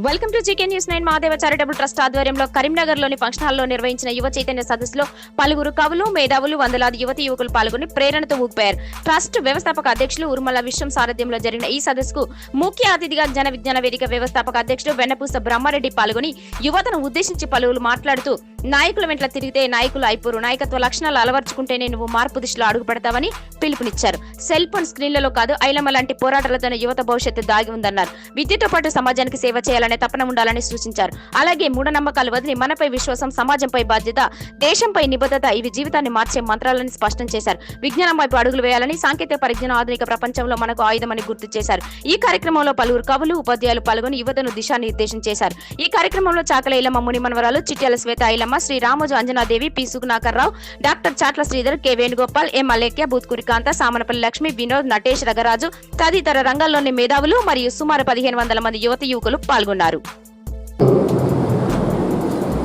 Welcome to GK news nine Mahadeva charitable trust ఆధ్వర్యంలో కరీంనగర్లోని function హాల్లో నిర్వహించిన యువ చైతన్య సదస్సులో పలువురు కవులు మేధావులు వందలాది యువతి యువకులు పాల్గొని ప్రేరణతో ఊపారు ట్రస్ట్ వ్యవస్థాపక అధ్యక్షులు ఉర్మల విశ్వం సారథ్యంలో జరిగిన ఈ సదస్సుకు ముఖ్య అతిథిగా జన విజ్ఞాన వేదిక వ్యవస్థాపక అధ్యక్షుడు వెన్నపూస బ్రహ్మారెడ్డి పాల్గొని యువతను ఉద్దేశించి పలువురు మాట్లాడుతూ నాయకుల వెంట తిరిగితే నాయకులు అయిపోరు. నాయకత్వ లక్షణాలు అలవర్చుకుంటేనే నువ్వు మార్పు దిశలో అడుగు పెడతావని పిలుపునిచ్చారు. సెల్ ఫోన్ స్క్రీన్లలో కాదు ఐలమ్మ లాంటి పోరాటాలతోనే యువత భవిష్యత్తు దాగి ఉందన్నారు. విద్యతో పాటు సమాజానికి సేవ చేయాలనే తపన ఉండాలని సూచించారు. అలాగే మూఢనమ్మకాలు వదిలి మనపై విశ్వాసం సమాజంపై బాధ్యత దేశంపై నిబద్ధత ఇవి జీవితాన్ని మార్చే మంత్రాలని స్పష్టం చేశారు. విజ్ఞానం వైపు అడుగులు వేయాలని సాంకేతిక పరిజ్ఞానం ఆధునిక ప్రపంచంలో మనకు ఆయుధమని గుర్తు చేశారు. ఈ కార్యక్రమంలో పలువురు కవులు ఉపాధ్యాయులు పాల్గొని యువతను దిశానిర్దేశం చేశారు. ఈ కార్యక్రమంలో చాకల ఇలమ్మ ముని మనవరాలు Chityala Swetha Ailamma Sri Ramoju Anjanadevi P. Sugunakar Rao doctor Chatla Sridhar K. Venugopal M. Alekhya Boothkuri Samanapalli Lakshmi Vinod Natesh Ragaraju తదితర రంగాల్లోని మేధావులు మరియు సుమారు పదిహేను వందల మంది యువతి యువకులు పాల్గొన్నారు.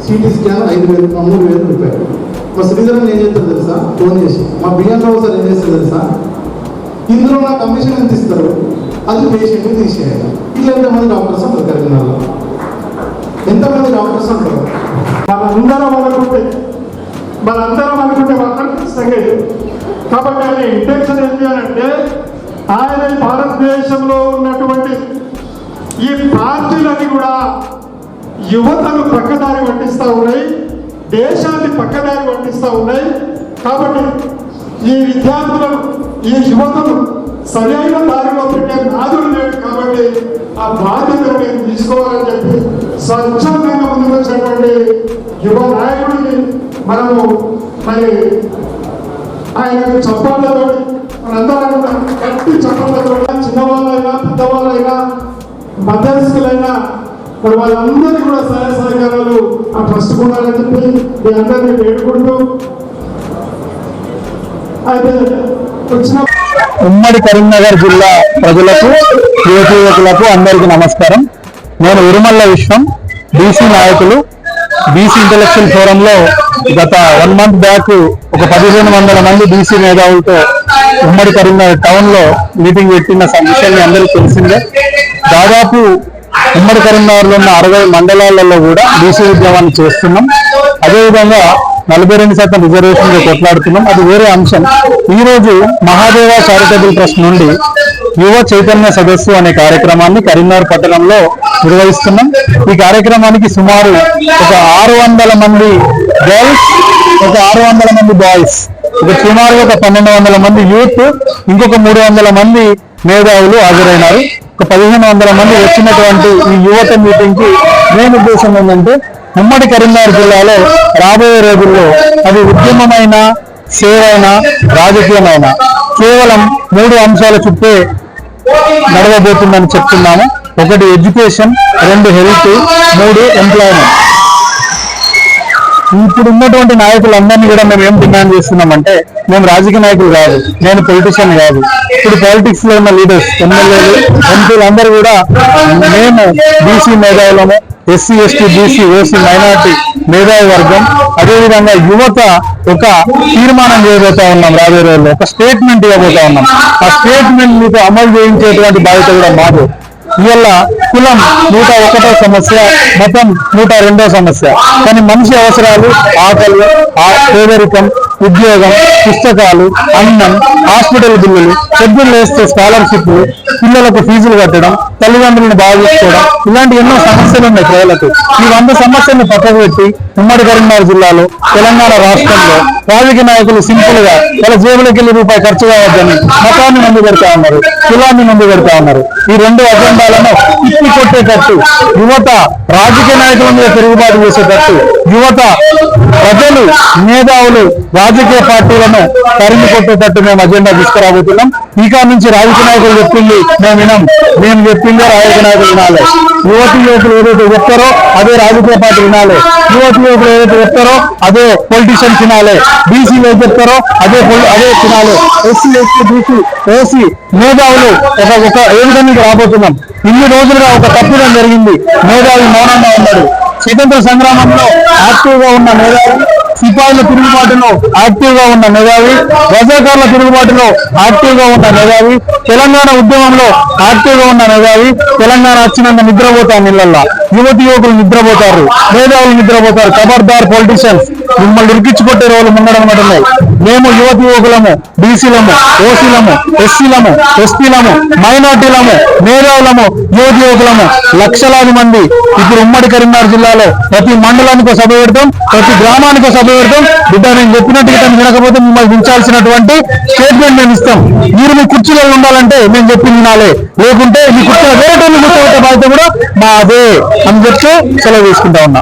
సిటీ స్కాన్ ఐదు వేలు మూడు వేలు రూపాయలు. మా శ్రీధరన్ ఏం చేస్తారు తెలుసా? ఫోన్ చేసి మా బిఎన్ రావు సార్ ఏం చేస్తారు తెలుసా? ఇందులో నా కమిషన్ ఎంత ఇస్తారు? అది పేషెంట్ని తీసేయాలి. ఇట్లా ఎంతమంది డాక్టర్స్ ఉంటారు కలిగినారు ఎంతమంది డాక్టర్స్ ఉంటారు మనందరం అనుకుంటే మనందరం అనుకుంటే మాత్రం ఖచ్చితంగా కాబట్టి ఆయన ఇంటెన్షన్ ఏంటి అని అంటే ఆయన భారతదేశంలో ఉన్నటువంటి ఈ పార్టీలన్నీ కూడా యువతను పక్కదారి పట్టిస్తూ ఉన్నాయి దేశాన్ని పక్కదారి పట్టిస్తూ ఉన్నాయి. కాబట్టి ఈ విద్యార్థులను ఈ యువతను సరైన దారిలో పెట్టే నాదులు లేడు కాబట్టి ఆ బాధ్యతను నేను తీసుకోవాలని చెప్పి స్వచ్ఛందంగా ముందుకు వచ్చినటువంటి యువ నాయకుడిని మనము మరి ఆయనకు చప్పట్లతో మనందరం కూడా గట్టి చప్పట్లతో చిన్నవాళ్ళైనా పెద్దవాళ్ళైనా మధ్యస్థులైనా మరి వాళ్ళందరికీ కూడా సహాయ సహకారాలు ఆ ట్రస్ట్ ఉండాలని చెప్పి మీ అందరినీ వేడుకుంటూ అయితే వచ్చిన ఉమ్మడి కరీంనగర్ జిల్లా ప్రజలకు యువతి యువకులకు అందరికీ నమస్కారం. నేను ఉరుమల్ల విశ్వం బీసీ నాయకులు బీసీ ఇంటలెక్చువల్ ఫోరంలో గత వన్ మంత్ బ్యాక్ ఒక పదిహేను వందల మంది బీసీ మేధావులతో ఉమ్మడి కరీంనగర్ టౌన్లో మీటింగ్ పెట్టిన విషయాన్ని అందరికీ తెలిసిందే. దాదాపు ఉమ్మడి కరీంనగర్లో ఉన్న అరవై మండలాలలో కూడా బీసీ ఉద్యమాన్ని చేస్తున్నాం. అదేవిధంగా నలభై రెండు శాతం రిజర్వేషన్ కొట్లాడుతున్నాం. అది వేరే అంశం. ఈ రోజు మహాదేవ చారిటబుల్ ట్రస్ట్ నుండి యువ చైతన్య సదస్సు అనే కార్యక్రమాన్ని కరీంనగర్ పట్టణంలో నిర్వహిస్తున్నాం. ఈ కార్యక్రమానికి సుమారు ఒక ఆరు వందల మంది గర్ల్స్ ఒక ఆరు వందల మంది బాయ్స్ ఒక సుమారు ఒక పన్నెండు వందల మంది యూత్ ఇంకొక మూడు వందల మంది మేధావులు హాజరైనారు. ఒక పదిహేను వందల మంది వచ్చినటువంటి ఈ యువత మీటింగ్కి మెయిన్ ఉద్దేశం ఏంటంటే ఉమ్మడి కరీంనగర్ జిల్లాలో రాబోయే రోజుల్లో అది ఉద్యమమైన సేవైన రాజకీయమైన కేవలం మూడు అంశాల చుట్టే నడవబోతుందని చెప్తున్నాము. ఒకటి ఎడ్యుకేషన్ రెండు హెల్త్ మూడు ఎంప్లాయ్మెంట్. ఇప్పుడు ఉన్నటువంటి నాయకులందరినీ కూడా మేము ఏం డిమాండ్ చేస్తున్నామంటే మేము రాజకీయ నాయకులు కాదు నేను పొలిటీషియన్ కాదు. ఇప్పుడు పాలిటిక్స్లో ఉన్న లీడర్స్ ఎమ్మెల్యేలు ఎంపీలు అందరూ కూడా మేము BC మేధావులము SC ST BC OC minority మేధావి వర్గం. అదేవిధంగా యువత ఒక తీర్మానం చేయబోతా ఉన్నాం రాబోయే రోజుల్లో ఒక స్టేట్మెంట్ ఇవ్వబోతా ఉన్నాం. ఆ స్టేట్మెంట్ మీకు అమలు చేయించేటువంటి బాధ్యత కూడా మాకు వీళ్ళ కులం నూట ఒకటో సమస్య మతం నూట రెండో సమస్య. కానీ మనిషి అవసరాలు ఆకలి ఆ పేదరికం ఉద్యోగం పుస్తకాలు అన్నం హాస్పిటల్ బిల్లులు పొద్దున్న వేస్తే స్కాలర్షిప్లు పిల్లలకు ఫీజులు కట్టడం తల్లిదండ్రులను బాగా ఇలాంటి ఎన్నో సమస్యలు ఉన్నాయి ప్రజలకు. ఈ వంద సమస్యలను పక్కకు పెట్టి ఉమ్మడి కరీంనగర్ జిల్లాలో తెలంగాణ రాష్ట్రంలో రాజకీయ నాయకులు సింపుల్గా వాళ్ళ జేబులకి వెళ్ళి రూపాయి ఖర్చు కావద్దని మతాన్ని ముందు పెడతా ఉన్నారు కులాన్ని ముందు పెడతా ఉన్నారు. ఈ రెండు అజెండాలను తిప్పి కొట్టేటట్టు యువత రాజకీయ నాయకుల మీద తిరుగుబాటు చేసేటట్టు యువత ప్రజలు మేధావులు రాజకీయ పార్టీలను తరిమి కొట్టేటట్టు మేము అజెండా తీసుకురాబోతున్నాం. ఇక నుంచి రాజకీయ నాయకులు చెప్పింది మేము వినం. మేము చెప్పిందే రాజకీయ నాయకులు వినాలి. యువతి యువకులు ఏదైతే చెప్తారో అదే రాజకీయ పార్టీ వినాలి. యువతి యువకులు ఏదైతే చెప్తారో అదే పొలిటీషియన్స్ వినాలి బీసీ ఏది చెప్తారో అదే అదే తినాలి. ఎస్సీ ఎస్సీ బీసీ ఓసీ మేధావులు ఒక ఒక ఏ విధంగా రాబోతున్నాం? ఇన్ని రోజులుగా ఒక తప్పిదం జరిగింది. మేధావి మౌనంగా ఉన్నాడు. స్వతంత్ర సంగ్రామంలో యాక్టివ్గా ఉన్న మేధావి సిపాయిల తిరుగుబాటులో యాక్టివ్గా ఉన్న మేధావి రజాకారుల తిరుగుబాటులో యాక్టివ్గా ఉన్న మేధావి తెలంగాణ ఉద్యమంలో యాక్టివ్గా ఉన్న మేధావి తెలంగాణ వచ్చినంత నిద్రపోతారు నీళ్ళల్లో. యువతి యువకులు నిద్రపోతారు మేధావులు నిద్రపోతారు ఖబర్దార్ పొలిటీషియన్స్ మిమ్మల్ని ఇరికించి రోజులు ముందడనమాట ఉన్నాయి. మేము యువతి యువకులము బీసీలము ఓసీలము ఎస్సీలము ఎస్పీలము మైనార్టీలము మేధావులము యువతి యువకులము లక్షలాది మంది ఇప్పుడు ఉమ్మడి కరీంనగర్ జిల్లాలో ప్రతి మండలానికి సభ పెడతాం ప్రతి గ్రామానికి సభ పెడతాం. బిడ్డ నేను చెప్పినట్టు వినకపోతే మిమ్మల్ని దించాల్సినటువంటి స్టేట్మెంట్ మేము ఇస్తాం. మీరు మీ కుర్చీలో ఉండాలంటే మేము చెప్పింది వినాలే లేకుంటే మీ కుర్చీలో వేరే కూర్చోబెట్టే బాధ్యత కూడా మాదే అని చెప్తే సెలవు తీసుకుంటా ఉన్నా.